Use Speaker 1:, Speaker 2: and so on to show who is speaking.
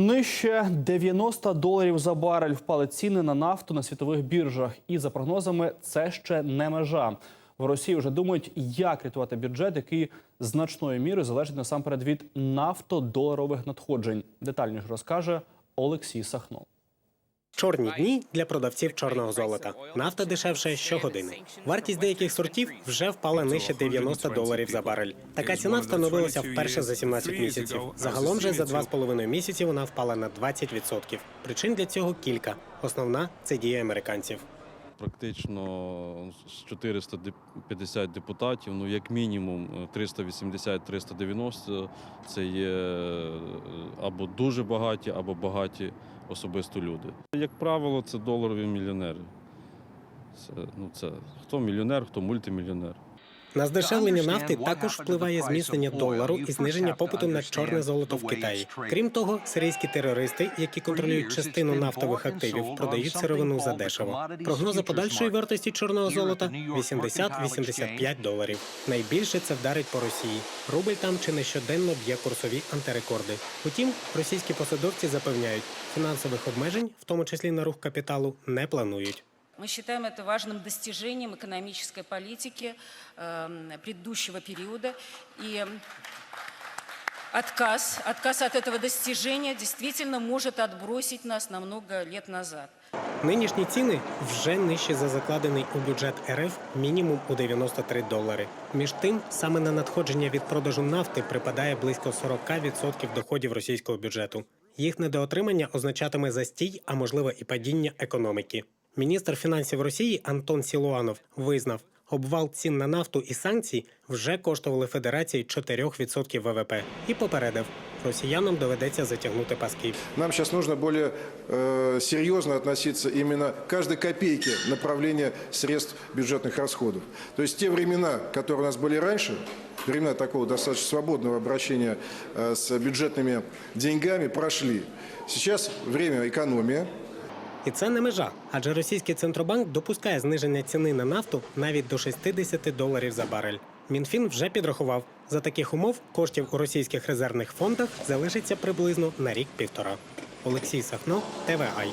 Speaker 1: Нижче 90 доларів за барель впали ціни на нафту на світових біржах. І за прогнозами, це ще не межа. В Росії вже думають, як рятувати бюджет, який значною мірою залежить насамперед від нафтодоларових надходжень. Детальніше розкаже Олексій Сахно.
Speaker 2: Чорні дні для продавців чорного золота. Нафта дешевше щогодини. Вартість деяких сортів вже впала нижче 90 доларів за барель. Така ціна встановилася вперше за 17 місяців. Загалом же за 2,5 місяці вона впала на 20%. Причин для цього кілька. Основна це дія американців.
Speaker 3: Практично з 450 депутатів, ну як мінімум 380-390 це є е, або дуже багаті, або багаті особисто люди. Як правило, це доларові мільйонери. Це, ну, це хто мільйонер, хто мультимільйонер.
Speaker 2: На здешевлення нафти також впливає зміцнення долару і зниження попиту на чорне золото в Китаї. Крім того, сирійські терористи, які контролюють частину нафтових активів, продають сировину за дешево. Прогнози подальшої вартості чорного золота 80-85 доларів. Найбільше це вдарить по Росії. Рубль там чи не щоденно б'є курсові антирекорди. Утім, російські посадовці запевняють, фінансових обмежень, в тому числі на рух капіталу, не планують.
Speaker 4: Мы считаем это важным достижением экономической политики э, предыдущего периода. И отказ, отказ от этого достижения действительно может отбросить нас на много лет назад.
Speaker 2: Нинішні ціни вже нижчі за закладений у бюджет РФ мінімум у 93 долари. Між тим, саме на надходження від продажу нафти припадає близько 40% доходів російського бюджету. Їх недоотримання означатиме застій, а можливо і падіння економіки. Міністр фінансів Росії Антон Сілуанов визнав, обвал цін на нафту і санкції вже коштували Федерації 4% ВВП і попередив, росіянам доведеться затягнути паски.
Speaker 5: Нам сейчас нужно более э, серьезно относиться именно к каждой копейке направления средств бюджетных расходов. То есть те времена, которые у нас были раньше, времена такого достаточно свободного обращения э, с бюджетными деньгами прошли. Сейчас время экономии,
Speaker 2: І це не межа, адже російський центробанк допускає зниження ціни на нафту навіть до 60 доларів за барель. Мінфін вже підрахував, за таких умов коштів у російських резервних фондах залишиться приблизно на рік-півтора. Олексій Сахно, ТВАЙ.